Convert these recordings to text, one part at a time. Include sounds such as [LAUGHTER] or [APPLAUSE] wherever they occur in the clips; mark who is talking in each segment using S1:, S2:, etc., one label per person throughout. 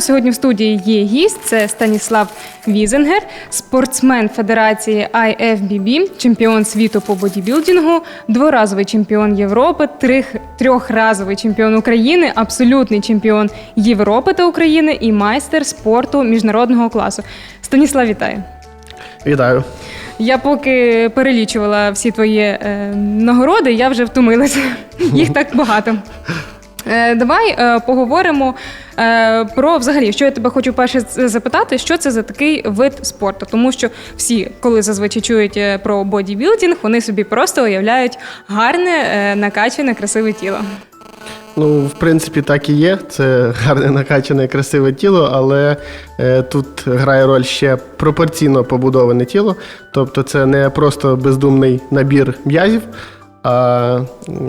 S1: нас сьогодні в студії є гість. Це Станіслав Візенгер, спортсмен Федерації IFBB, чемпіон світу по бодібілдингу, дворазовий чемпіон Європи, трих, трьохразовий чемпіон України, абсолютний чемпіон Європи та України і майстер спорту міжнародного класу. Станіслав, вітаю!
S2: Вітаю.
S1: Я поки перелічувала всі твої е, нагороди, я вже втомилася. Їх так багато. Е, давай е, поговоримо е, про взагалі, що я тебе хочу перше запитати, що це за такий вид спорту. Тому що всі, коли зазвичай чують е, про бодібілдинг, вони собі просто уявляють гарне, е, накачане, красиве тіло.
S2: Ну, в принципі, так і є. Це гарне накачане, красиве тіло, але е, тут грає роль ще пропорційно побудоване тіло. Тобто це не просто бездумний набір м'язів, а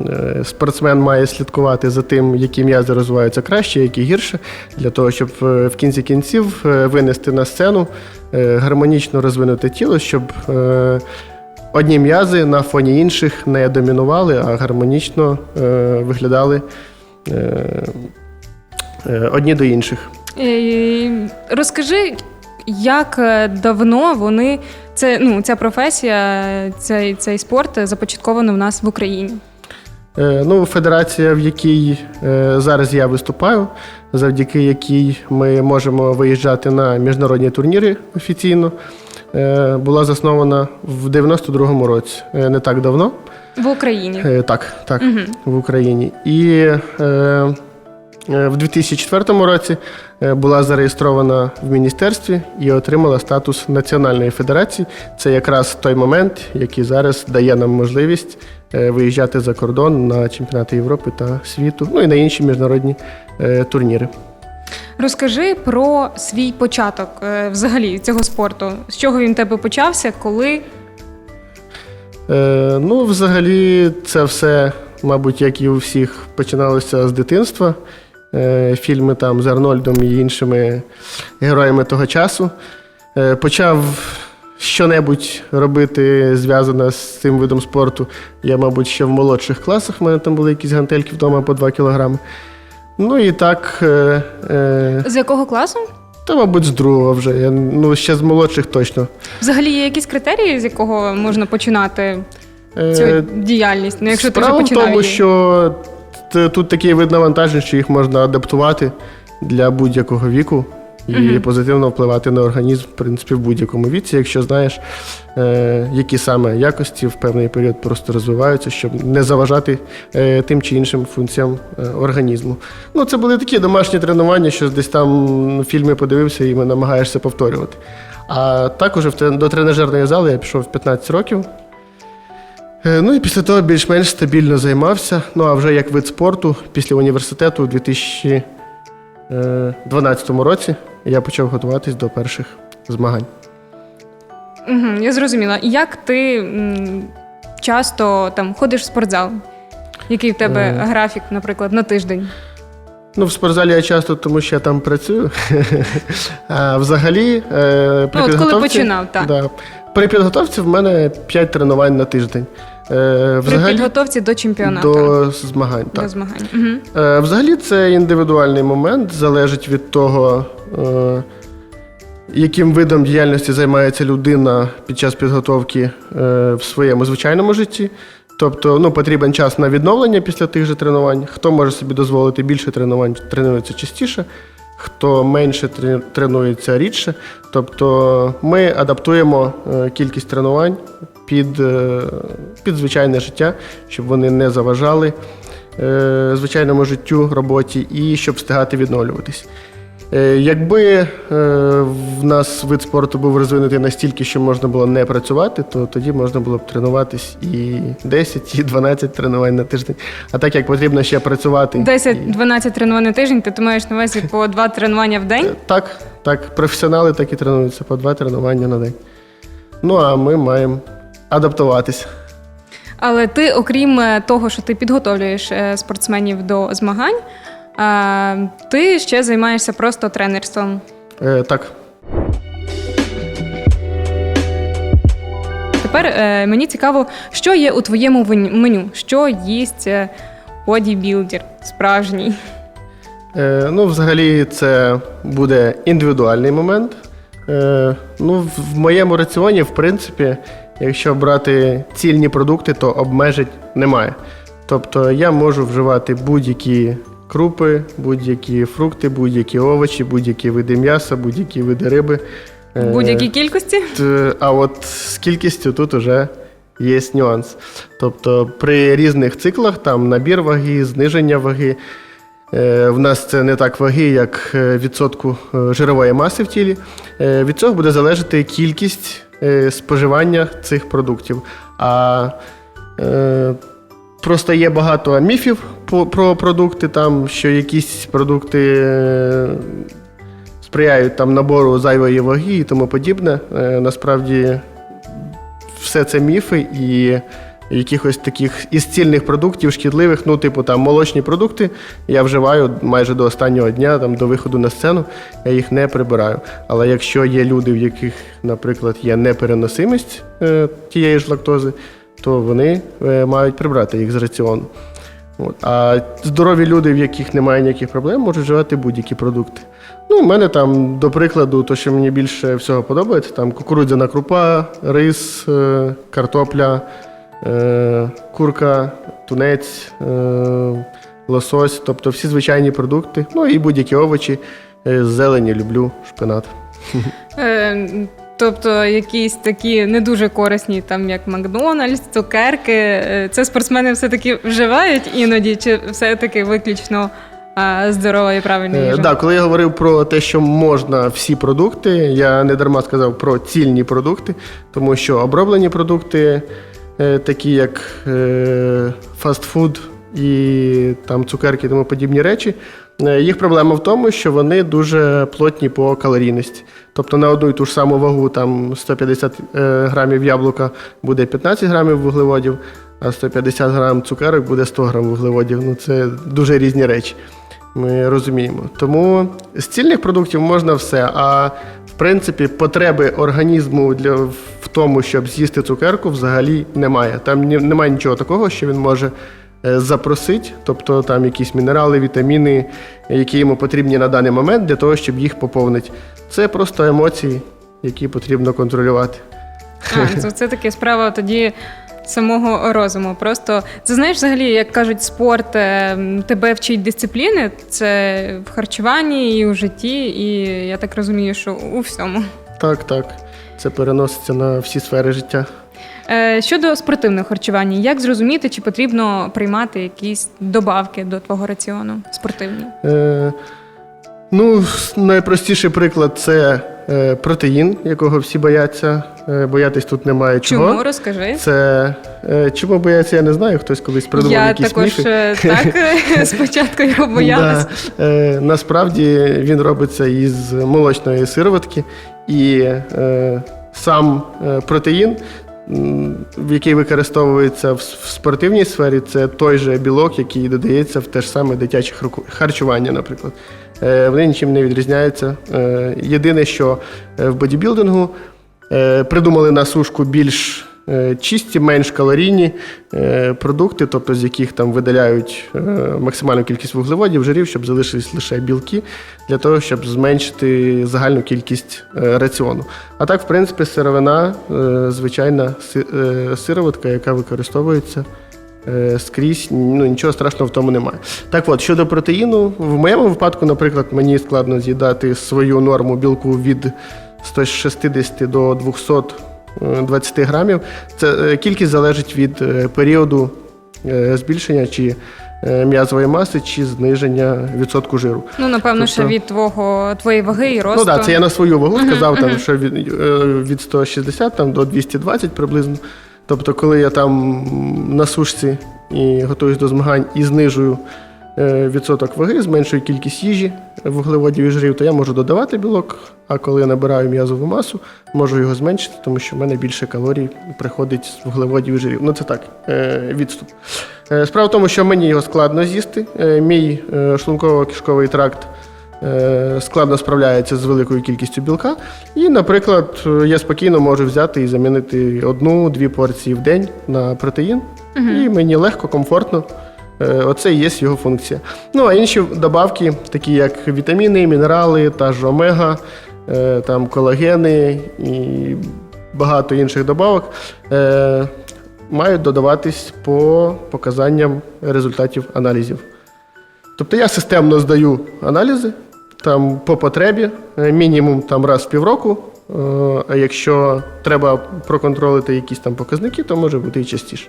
S2: е, спортсмен має слідкувати за тим, які м'язи розвиваються краще, які гірше, для того, щоб е, в кінці кінців е, винести на сцену гармонічно розвинуте тіло, щоб. Одні м'язи на фоні інших не домінували, а гармонічно виглядали одні до інших.
S1: Розкажи, як е, давно вони це ну ця професія, цей, цей спорт започатковано в нас в Україні.
S2: Е, ну, федерація, в якій е, зараз я виступаю, завдяки якій ми можемо виїжджати на міжнародні турніри офіційно, е, була заснована в 92-му році, е, не так давно.
S1: В Україні.
S2: Е, Так, так, в Україні. І е, в 2004 році е, була зареєстрована в міністерстві і отримала статус національної федерації. Це якраз той момент, який зараз дає нам можливість е, виїжджати за кордон на чемпіонати Європи та світу, ну і на інші міжнародні е, турніри.
S1: Розкажи про свій початок е, взагалі цього спорту. З чого він в тебе почався, коли
S2: Е, ну, взагалі, це все, мабуть, як і у всіх, починалося з дитинства. Е, фільми там з Арнольдом і іншими героями того часу. Е, почав що-небудь робити зв'язане з цим видом спорту. Я, мабуть, ще в молодших класах. У мене там були якісь гантельки вдома по 2 кілограми. Ну і так. Е,
S1: з якого класу?
S2: та, мабуть, з другого вже. Я, ну, ще з молодших точно.
S1: Взагалі є якісь критерії, з якого можна починати
S2: Е,
S1: цю діяльність? Ну, якщо ти вже
S2: Справа в тому,
S1: її.
S2: що тут такий вид навантажень, що їх можна адаптувати для будь-якого віку і
S1: Мгм.
S2: позитивно впливати на організм, в принципі, в будь-якому віці, якщо знаєш, е, які саме якості в певний період просто розвиваються, щоб не заважати е, тим чи іншим функціям е, організму. Ну, це були такі домашні тренування, що десь там фільми подивився і ми намагаєшся повторювати. А також в до тренажерної зали я пішов в 15 років. Е, Ну і після того більш-менш стабільно займався. Ну а вже як вид спорту після університету у 2012 році я почав готуватись до перших змагань.
S1: Угу, я зрозуміла. Як ти м, часто там ходиш в спортзал? Який в тебе
S2: Е.
S1: графік, наприклад, на тиждень?
S2: Ну, в спортзалі я часто, тому що я там працюю. [LAUGHS] А взагалі, е, при
S1: Ну, от коли починав, так.
S2: Да, при підготовці в мене 5 тренувань на тиждень. Е,
S1: При підготовці до чемпіонату.
S2: до змагань.
S1: До змагань. Угу.
S2: Взагалі, це індивідуальний момент, залежить від того, яким видом діяльності займається людина під час підготовки в своєму звичайному житті. Тобто ну, потрібен час на відновлення після тих же тренувань. Хто може собі дозволити більше тренувань, тренується частіше, хто менше тренується рідше. Тобто ми адаптуємо е, кількість тренувань під, е, під звичайне життя, щоб вони не заважали е, звичайному життю, роботі і щоб встигати відновлюватись. Е, Якби е, в нас вид спорту був розвинутий настільки, що можна було не працювати, то тоді можна було б тренуватись і 10, і 12 тренувань на тиждень. А так як потрібно ще працювати.
S1: 10-12 тренувань на тиждень, ти, ти маєш на увазі по два тренування в день?
S2: Е, Так, так, професіонали так і тренуються по два тренування на день. Ну а ми маємо адаптуватись.
S1: Але ти, окрім того, що ти підготовлюєш спортсменів до змагань, е, ти ще займаєшся просто тренерством.
S2: Е, Так.
S1: Тепер е, мені цікаво, що є у твоєму вен- меню, що їсть е, бодібілдер справжній.
S2: Е, ну, взагалі, це буде індивідуальний момент. Е, ну, в- в моєму раціоні, в принципі, якщо брати цільні продукти, то обмежень немає. Тобто я можу вживати будь-які крупи, будь-які фрукти, будь-які овочі, будь-які види м'яса, будь-які види риби. Е,
S1: В будь-якій кількості?
S2: А от з кількістю тут уже є нюанс. Тобто при різних циклах там набір ваги, зниження ваги. е, В нас це не так ваги, як е, відсотку е, жирової маси в тілі. Е, Від цього буде залежати кількість е, споживання цих продуктів. А е, просто є багато міфів про продукти, там, що якісь продукти е, сприяють там набору зайвої ваги і тому подібне. Е, Насправді все це міфи і якихось таких із цільних продуктів шкідливих, ну, типу там молочні продукти, я вживаю майже до останнього дня, там, до виходу на сцену, я їх не прибираю. Але якщо є люди, в яких, наприклад, є непереносимість е, тієї ж лактози, то вони е, мають прибрати їх з раціону. От. А здорові люди, в яких немає ніяких проблем, можуть вживати будь-які продукти. Ну, у мене там, до прикладу, то, що мені більше всього подобається, там кукурудзяна крупа, рис, е, картопля, е, курка, тунець, лосось, тобто всі звичайні продукти, ну і будь-які овочі, зелені люблю, шпинат.
S1: Е, Тобто якісь такі не дуже корисні, там як Макдональдс, цукерки. Е, Це спортсмени все-таки вживають іноді, чи все-таки виключно а, здорова і правильна
S2: Е,
S1: їжа?
S2: да, коли я говорив про те, що можна всі продукти, я не дарма сказав про цільні продукти, тому що оброблені продукти, е, такі як е, фастфуд і там цукерки і тому подібні речі, е, їх проблема в тому, що вони дуже плотні по калорійності. Тобто на одну і ту ж саму вагу там 150 е, грамів яблука буде 15 грамів вуглеводів, а 150 грам цукерок буде 100 грам вуглеводів. Ну це дуже різні речі. Ми розуміємо. Тому з цільних продуктів можна все. А в принципі, потреби організму для, в тому, щоб з'їсти цукерку, взагалі немає. Там немає нічого такого, що він може е, запросити, тобто там якісь мінерали, вітаміни, які йому потрібні на даний момент для того, щоб їх поповнити. Це просто емоції, які потрібно контролювати.
S1: А, це, це таки справа тоді самого розуму. Просто це знаєш, взагалі, як кажуть, спорт е, тебе вчить дисципліни, це в харчуванні і у житті, і я так розумію, що у всьому.
S2: Так, так. Це переноситься на всі сфери життя.
S1: Е, Щодо спортивного харчування, як зрозуміти, чи потрібно приймати якісь добавки до твого раціону спортивні?
S2: Е, ну, найпростіший приклад це е, протеїн, якого всі бояться. Е, боятись тут немає чого.
S1: Чому розкажи?
S2: Це е, чому бояться, я не знаю. Хтось колись придумав
S1: Я
S2: якісь
S1: також
S2: міфи.
S1: е, так е, [LAUGHS] [LAUGHS] спочатку його боялась.
S2: Да. Е, насправді він робиться із молочної сироватки, і е, сам е, протеїн, який використовується в, спортивній сфері, це той же білок, який додається в те ж саме дитяче харчування, наприклад. Е, вони нічим не відрізняються. Е, єдине, що е, в бодібілдингу придумали на сушку більш чисті, менш калорійні е, продукти, тобто з яких там видаляють е, максимальну кількість вуглеводів, жирів, щоб залишились лише білки, для того, щоб зменшити загальну кількість е, раціону. А так, в принципі, сировина, е, звичайна си- е, сироватка, яка використовується. е, Скрізь ну нічого страшного в тому немає. Так от, щодо протеїну, в моєму випадку, наприклад, мені складно з'їдати свою норму білку від 160 до 220 грамів. Це е, кількість залежить від е, періоду е, збільшення чи е, м'язової маси, чи зниження відсотку жиру.
S1: Ну, напевно, ще
S2: Тобто-
S1: від твого твоєї ваги і росту.
S2: Ну так, це я на свою вагу
S1: Мгм,
S2: сказав, там, що від, е, від 160 там, до 220 приблизно. Тобто, коли я там на сушці і готуюсь до змагань і знижую е, відсоток ваги, зменшую кількість їжі, вуглеводів і жирів, то я можу додавати білок, а коли я набираю м'язову масу, можу його зменшити, тому що в мене більше калорій приходить з вуглеводів і жирів. Ну це так, е, відступ. Е, Справа в тому, що мені його складно з'їсти. Е, Мій е, шлунково-кишковий тракт е, складно справляється з великою кількістю білка. І, наприклад, е, я спокійно можу взяти і замінити одну-дві порції в день на протеїн. І мені легко, комфортно Е, Оце і є його функція. Ну а інші добавки, такі як вітаміни, мінерали, та ж омега, е, там колагени і багато інших добавок, е, мають додаватись по показанням результатів аналізів. Тобто я системно здаю аналізи там по потребі, е, мінімум там раз в півроку. Е, А якщо треба проконтролити якісь там показники, то може бути і частіше.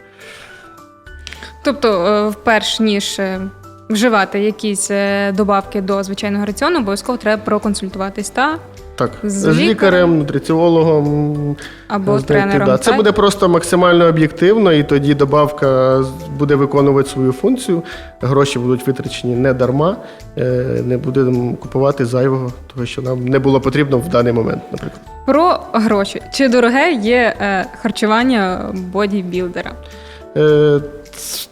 S1: Тобто, е, вперш ніж е, вживати якісь е, добавки до звичайного раціону, обов'язково треба проконсультуватись та
S2: Так,
S1: З
S2: з,
S1: лікарем?
S2: лікарем, нутриціологом
S1: або
S2: знайти,
S1: тренером.
S2: да. Це
S1: так?
S2: буде просто максимально об'єктивно, і тоді добавка буде виконувати свою функцію. Гроші будуть витрачені не дарма, не будемо купувати зайвого, того що нам не було потрібно в даний момент, наприклад.
S1: Про гроші. Чи дороге є харчування бодібілдера?
S2: Е,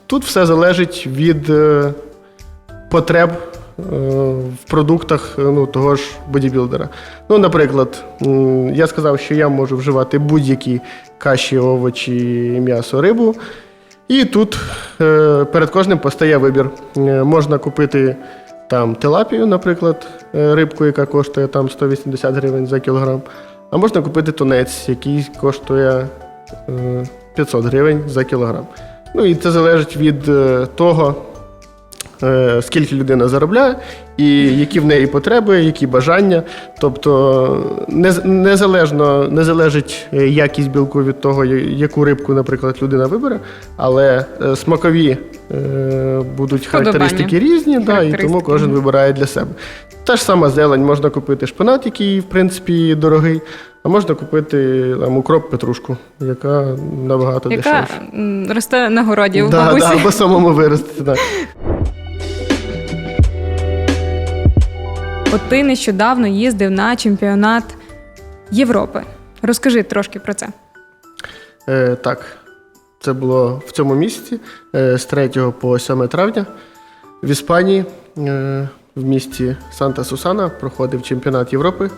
S2: Тут все залежить від е, потреб е, в продуктах ну, того ж бодібілдера. Ну, наприклад, я сказав, що я можу вживати будь-які каші, овочі, м'ясо, рибу. І тут перед кожним постає вибір. Можна купити там тилапію, наприклад, рибку, яка коштує там 180 гривень за кілограм. А можна купити тунець, який коштує 500 гривень за кілограм. Ну і це залежить від е, того, е, скільки людина заробляє, і які в неї потреби, які бажання. Тобто не, незалежно, не залежить е, якість білку від того, яку рибку, наприклад, людина вибере, але смакові будуть характеристики різні, да, і тому кожен вибирає для себе. Та ж сама зелень, можна купити шпинат, який, в принципі, дорогий, а можна купити там, укроп, петрушку, яка набагато
S1: Яка
S2: дешевша.
S1: м, росте на городі у
S2: Да,
S1: бабусі?
S2: да, або самому виростити. Да. [LAUGHS]
S1: От ти нещодавно їздив на чемпіонат Європи. Розкажи трошки про це.
S2: Е, так, це було в цьому місці е, з 3 по 7 травня в Іспанії, е, в місті Санта-Сусана проходив чемпіонат Європи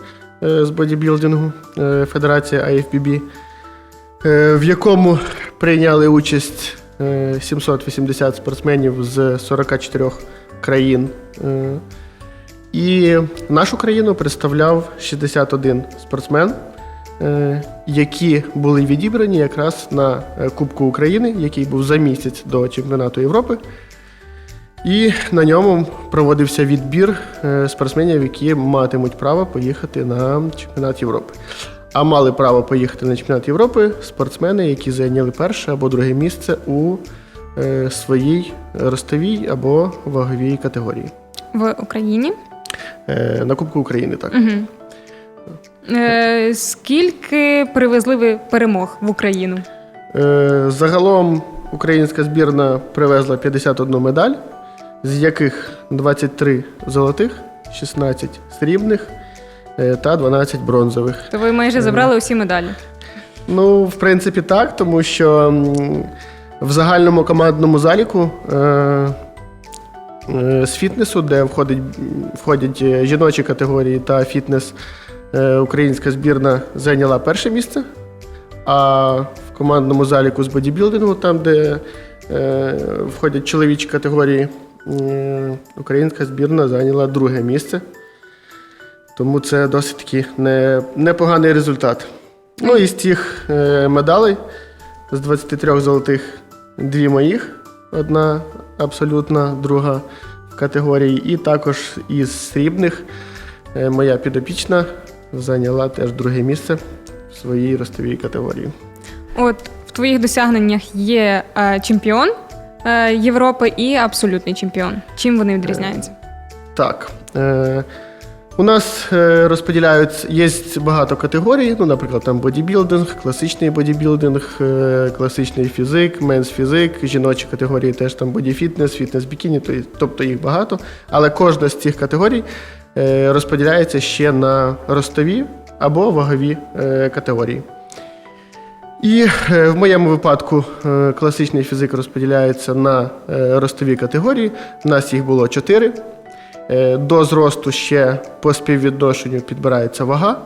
S2: з бодібілдингу е, Федерація IFBB, е, в якому прийняли участь е, 780 спортсменів з 44 країн. Е, І нашу країну представляв 61 спортсмен, е, які були відібрані якраз на е, Кубку України, який був за місяць до чемпіонату Європи. І на ньому проводився відбір е, спортсменів, які матимуть право поїхати на чемпіонат Європи. А мали право поїхати на чемпіонат Європи спортсмени, які зайняли перше або друге місце у е, своїй ростовій або ваговій категорії.
S1: В Україні.
S2: Е, На Кубку України, так.
S1: Угу. Е, скільки привезли ви перемог в Україну?
S2: Е, Загалом українська збірна привезла 51 медаль, з яких 23 золотих, 16 срібних е, та 12 бронзових.
S1: То ви майже забрали усі медалі.
S2: Ну, в принципі, так, тому що в загальному командному заліку е, е, з фітнесу, де входить, входять е, жіночі категорії та фітнес, е, українська збірна зайняла перше місце. А в командному заліку з бодібілдингу, там, де е, входять чоловічі категорії, е, українська збірна зайняла друге місце. Тому це досить таки не, непоганий результат. Ну і з тих е, медалей, з 23 золотих, дві моїх, одна абсолютна, друга в категорії. І також із срібних е, моя підопічна зайняла теж друге місце в своїй ростовій категорії.
S1: От в твоїх досягненнях є е, чемпіон Європи і абсолютний чемпіон. Чим вони відрізняються?
S2: Так. Е, у нас е, розподіляють, є багато категорій, ну, наприклад, там бодібілдинг, класичний бодібілдинг, е, класичний фізик, менс фізик, жіночі категорії теж там бодіфітнес, фітнес бікіні, то тобто їх багато. Але кожна з цих категорій е, розподіляється ще на ростові або вагові е, категорії. І е, в моєму випадку е, класичний фізик розподіляється на е, ростові категорії. У нас їх було чотири. До зросту ще по співвідношенню підбирається вага,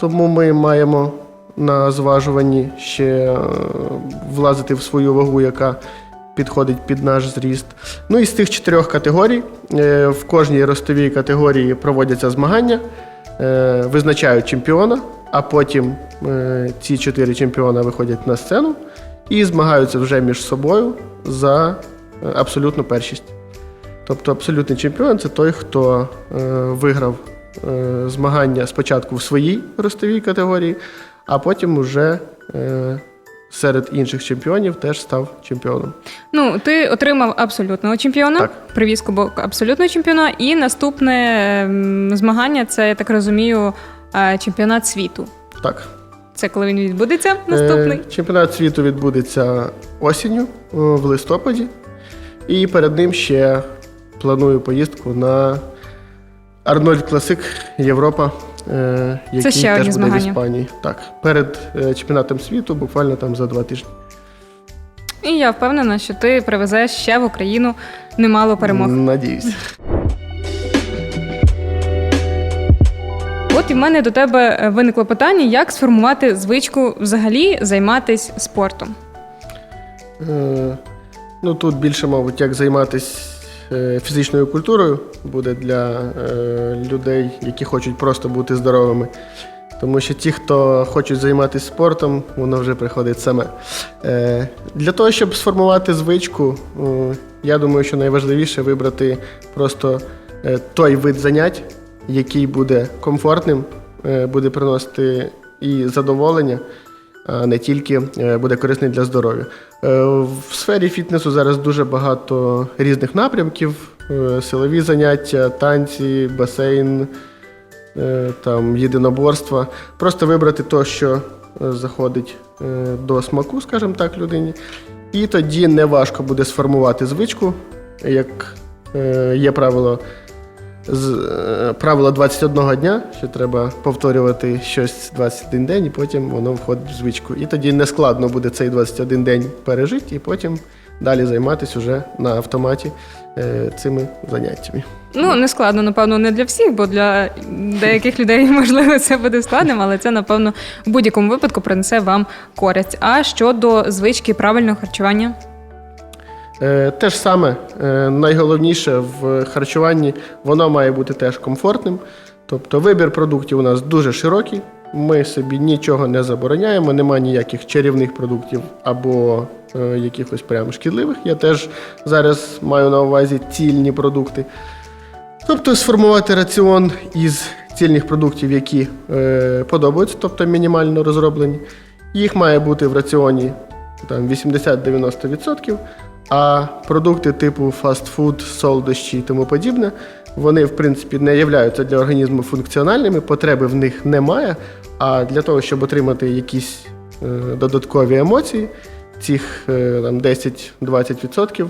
S2: тому ми маємо на зважуванні ще влазити в свою вагу, яка підходить під наш зріст. Ну і з тих чотирьох категорій в кожній ростовій категорії проводяться змагання, визначають чемпіона, а потім е, ці чотири чемпіона виходять на сцену і змагаються вже між собою за е, абсолютну першість. Тобто абсолютний чемпіон це той, хто е, виграв е, змагання спочатку в своїй ростовій категорії, а потім уже е, серед інших чемпіонів теж став чемпіоном.
S1: Ну, ти отримав абсолютного чемпіона,
S2: Так.
S1: привіз кубок абсолютного чемпіона, і наступне змагання це, я так розумію, чемпіонат світу.
S2: Так.
S1: Це коли він відбудеться наступний.
S2: Е, чемпіонат світу відбудеться осінню в листопаді. І перед ним ще планую поїздку на Арнольд Класик Європа, е, який
S1: ще
S2: теж буде в. Іспанії. Так, перед е, чемпіонатом світу, буквально там за два тижні.
S1: І я впевнена, що ти привезеш ще в Україну немало перемог.
S2: Надіюсь.
S1: І в мене до тебе е, виникло питання, як сформувати звичку взагалі займатися спортом.
S2: Е, Ну, тут більше, мабуть, як займатися е, фізичною культурою буде для е, людей, які хочуть просто бути здоровими. Тому що ті, хто хочуть займатися спортом, воно вже приходить саме. Е, Для того, щоб сформувати звичку, е, я думаю, що найважливіше вибрати просто е, той вид занять, який буде комфортним, е, буде приносити і задоволення, а не тільки е, буде корисний для здоров'я. Е, В сфері фітнесу зараз дуже багато різних напрямків: силові заняття, танці, басейн, там, єдиноборства. Просто вибрати те, що заходить до смаку, скажімо так, людині. І тоді не важко буде сформувати звичку, як є правило. З е, правило 21 дня, що треба повторювати щось 21 день, і потім воно входить в звичку. І тоді не складно буде цей 21 день пережити, і потім далі займатися вже на автоматі е, цими заняттями.
S1: Ну, не складно, напевно, не для всіх, бо для деяких людей, [LAUGHS] можливо, це буде складним, але це, напевно, в будь-якому випадку принесе вам користь. А щодо звички правильного харчування?
S2: Е, Те ж саме, е, найголовніше в харчуванні, воно має бути теж комфортним. Тобто вибір продуктів у нас дуже широкий. Ми собі нічого не забороняємо, немає ніяких чарівних продуктів або е, якихось прям шкідливих. Я теж зараз маю на увазі цільні продукти. Тобто сформувати раціон із цільних продуктів, які е, подобаються, тобто мінімально розроблені. Їх має бути в раціоні там, 80-90%. А продукти типу фастфуд, солодощі і тому подібне, вони, в принципі, не являються для організму функціональними, потреби в них немає. А для того, щоб отримати якісь е, додаткові емоції, цих е, там, 10-20%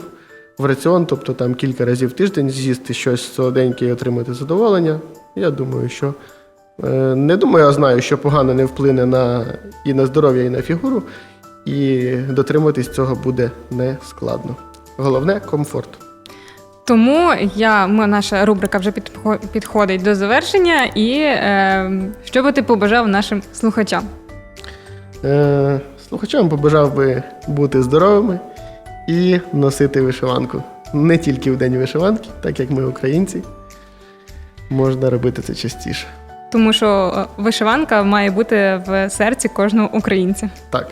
S2: в раціон, тобто там кілька разів в тиждень з'їсти щось солоденьке і отримати задоволення, я думаю, що е, не думаю, а знаю, що погано не вплине на, і на здоров'я, і на фігуру. І дотримуватись цього буде не складно. Головне комфорт.
S1: Тому я, наша рубрика вже підходить до завершення. І е, що би ти побажав нашим слухачам?
S2: Е, слухачам побажав би бути здоровими і носити вишиванку. Не тільки в день вишиванки, так як ми українці, можна робити це частіше.
S1: Тому що е, вишиванка має бути в серці кожного українця.
S2: Так.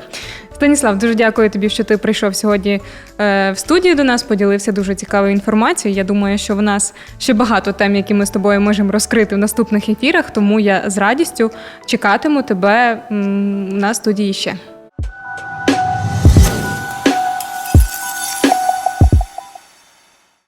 S1: Станіслав, дуже дякую тобі, що ти прийшов сьогодні е, в студію до нас, поділився дуже цікавою інформацією. Я думаю, що в нас ще багато тем, які ми з тобою можемо розкрити в наступних ефірах. Тому я з радістю чекатиму тебе на студії ще.